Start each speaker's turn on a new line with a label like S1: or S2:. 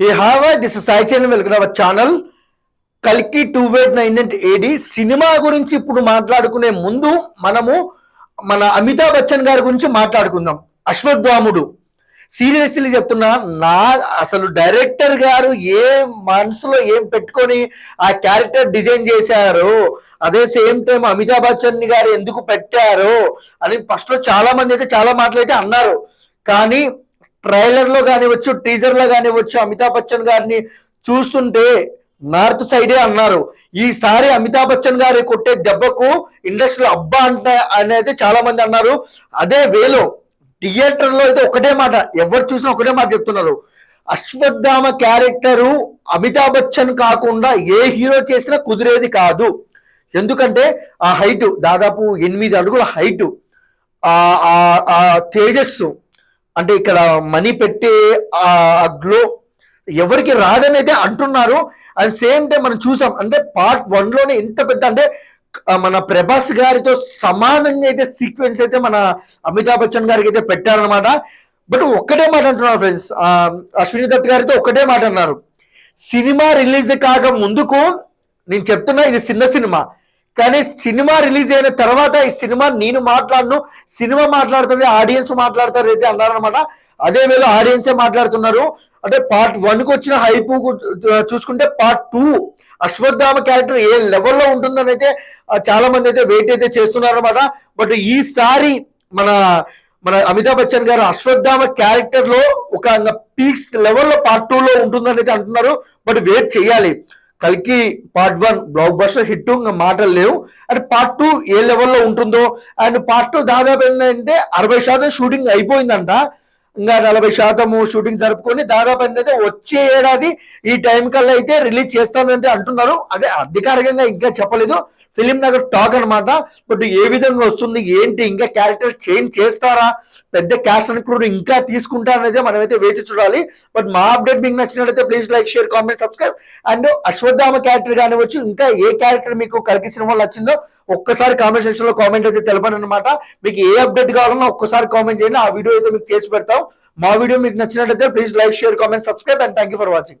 S1: ఏ హావ్ దిస్ సాయి చైన్ welcome our channel కల్కి two eight nine AD cinema గురించి ఇప్పుడు మాట్లాడుకునే ముందు మనము మన అమితాబ్ బచ్చన్ గారి గురించి మాట్లాడుకుందాం. అశ్వత్థాముడు. సీరియస్లీ చెప్తున్నా నా అసలు డైరెక్టర్ గారు ఏ మనసులో ఏం పెట్టుకొని ఆ క్యారెక్టర్ డిజైన్ చేశారు అదే సేమ్ టైం అమితాబ్ బచ్చన్ గారు ఎందుకు పెట్టారు అని ఫస్ట్లో చాలా మంది అయితే చాలా మాటలు అయితే అన్నారు. కానీ ట్రైలర్లో కానివచ్చు టీజర్లో కానివచ్చు అమితాబ్ బచ్చన్ గారిని చూస్తుంటే నార్త్ సైడే అన్నారు. ఈసారి అమితాబ్ బచ్చన్ గారి కొట్టే దెబ్బకు ఇండస్ట్రీలో అబ్బా అంట అనేది చాలా మంది అన్నారు. అదే వేలో థియేటర్లో అయితే ఒకటే మాట ఎవరు చూసినా ఒకటే మాట చెప్తున్నారు. అశ్వత్థామ క్యారెక్టరు అమితాబ్ బచ్చన్ కాకుండా ఏ హీరో చేసినా కుదిరేది కాదు. ఎందుకంటే ఆ హైట్ దాదాపు ఎనిమిది అడుగుల హైట్. ఆ తేజస్సు అంటే ఇక్కడ మనీ పెట్టే ఆ గ్లో ఎవరికి రాదని అయితే అంటున్నారు అది సేమ్ డే మనం చూసాం అంటే పార్ట్ వన్లోనే ఎంత పెద్ద అంటే మన ప్రభాస్ గారితో సమానంగా అయితే సీక్వెన్స్ అయితే మన అమితాబ్ బచ్చన్ గారికి అయితే పెట్టారనమాట బట్ ఒక్కటే మాట అంటున్నారు ఫ్రెండ్స్ అశ్విని దత్ గారితో ఒక్కటే మాట అన్నారు. సినిమా రిలీజ్ కాక ముందుకు నేను చెప్తున్నా ఇది చిన్న సినిమా. కానీ సినిమా రిలీజ్ అయిన తర్వాత ఈ సినిమా నేను మాట్లాడను సినిమా మాట్లాడుతుంది ఆడియన్స్ మాట్లాడతారు అయితే అన్నారనమాట అదే వేళ ఆడియన్సే మాట్లాడుతున్నారు. అంటే పార్ట్ వన్కు వచ్చిన హైప్ చూసుకుంటే పార్ట్ టూ అశ్వత్థామ క్యారెక్టర్ ఏ లెవెల్లో ఉంటుందని అయితే చాలా మంది అయితే వెయిట్ అయితే చేస్తున్నారు అనమాట బట్ ఈసారి మన మన అమితాబ్ బచ్చన్ గారు అశ్వత్థామ క్యారెక్టర్లో ఒక పీక్స్ లెవెల్లో పార్ట్ టూ లో ఉంటుందని అయితే అంటున్నారు. బట్ వెయిట్ చేయాలి. కల్కి part one blockbuster hit ఇంకా మాటలు లేవు. అండ్ పార్ట్ టూ ఏ లెవెల్లో ఉంటుందో? అండ్ పార్ట్ టూ దాదాపు ఏంటంటే అరవై శాతం షూటింగ్ అయిపోయిందంట. ఇంకా నలభై శాతము షూటింగ్ జరుపుకొని దాదాపు ఏంటంటే వచ్చే ఏడాది ఈ టైం కల్లా అయితే రిలీజ్ చేస్తానంటే అంటున్నారు. అదే అధికారికంగా ఇంకా చెప్పలేదు. ఫిలిం నగర్ టాక్ అన్నమాట. బట్ ఏ విధంగా వస్తుంది ఏంటి ఇంకా క్యారెక్టర్ చేంజ్ చేస్తారా పెద్ద క్యాస్ట్ అని కూడా ఇంకా తీసుకుంటారనేది మనమైతే వేచి చూడాలి. బట్ మా అప్డేట్ మీకు నచ్చినట్లయితే please like share comment subscribe and Ashwatthama character కానివచ్చు ఇంకా ఏ క్యారెక్టర్ మీకు కలిగి సినిమాలో నచ్చిందో ఒక్కసారి కామెంట్ సెక్షన్లో కామెంట్ అయితే తెలపండి అనమాట మీకు ఏ అప్డేట్ కావాలన్నా ఒక్కసారి కామెంట్ చేయండి. ఆ వీడియో అయితే మీకు చేసి పెడతాం. మా వీడియో మీకు నచ్చినట్లయితే please like share comment subscribe and thank you for watching